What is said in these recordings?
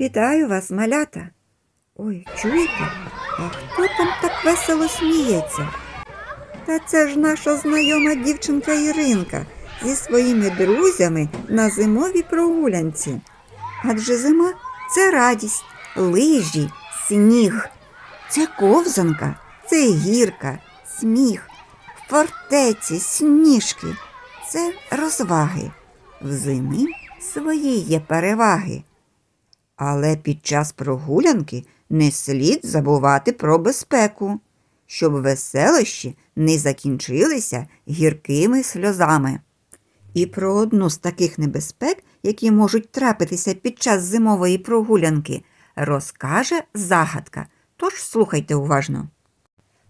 Вітаю вас, малята. Ой, чуєте? А хто там так весело сміється? Та це ж наша знайома дівчинка Іринка зі своїми друзями на зимовій прогулянці. Адже зима це радість, лижі, сніг, це ковзанка, це гірка, сміх, фортеці, сніжки, це розваги. В зимі свої є переваги. Але під час прогулянки не слід забувати про безпеку, щоб веселощі не закінчилися гіркими сльозами. І про одну з таких небезпек, які можуть трапитися під час зимової прогулянки, розкаже загадка. Тож слухайте уважно.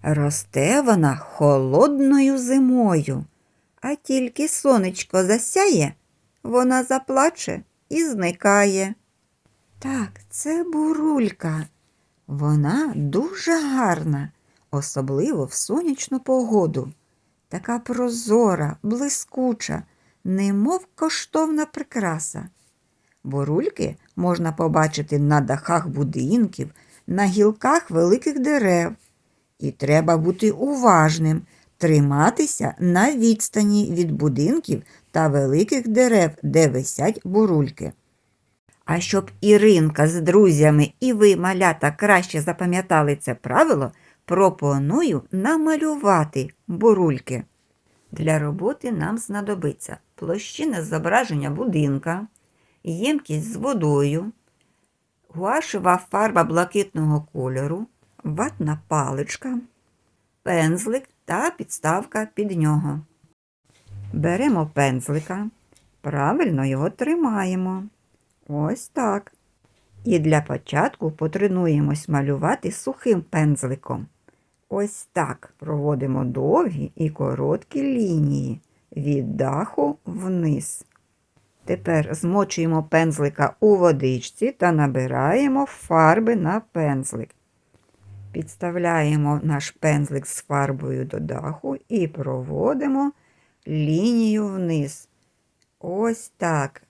Росте вона холодною зимою, а тільки сонечко засяє, вона заплаче і зникає. Так, це бурулька. Вона дуже гарна, особливо в сонячну погоду. Така прозора, блискуча, немов коштовна прикраса. Бурульки можна побачити на дахах будинків, на гілках великих дерев. І треба бути уважним, триматися на відстані від будинків та великих дерев, де висять бурульки. А щоб Іринка з друзями і ви, малята, краще запам'ятали це правило, пропоную намалювати бурульки. Для роботи нам знадобиться площина зображення будинка, ємкість з водою, гуашева фарба блакитного кольору, ватна паличка, пензлик та підставка під нього. Беремо пензлика, правильно його тримаємо. Ось так. І для початку потренуємось малювати сухим пензликом. Ось так проводимо довгі і короткі лінії від даху вниз. Тепер змочуємо пензлика у водичці та набираємо фарби на пензлик. Підставляємо наш пензлик з фарбою до даху і проводимо лінію вниз. Ось так.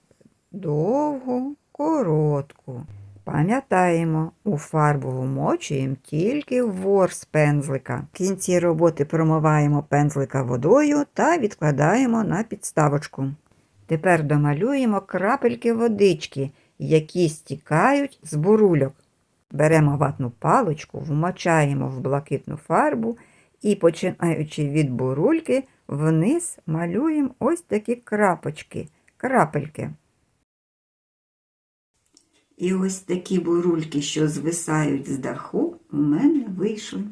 Довгу, коротку. Пам'ятаємо, у фарбу вмочуємо тільки ворс пензлика. В кінці роботи промиваємо пензлика водою та відкладаємо на підставочку. Тепер домалюємо крапельки водички, які стікають з бурульок. Беремо ватну паличку, вмочаємо в блакитну фарбу і, починаючи від бурульки, вниз малюємо ось такі крапочки, крапельки. І ось такі бурульки, що звисають з даху, у мене вийшли.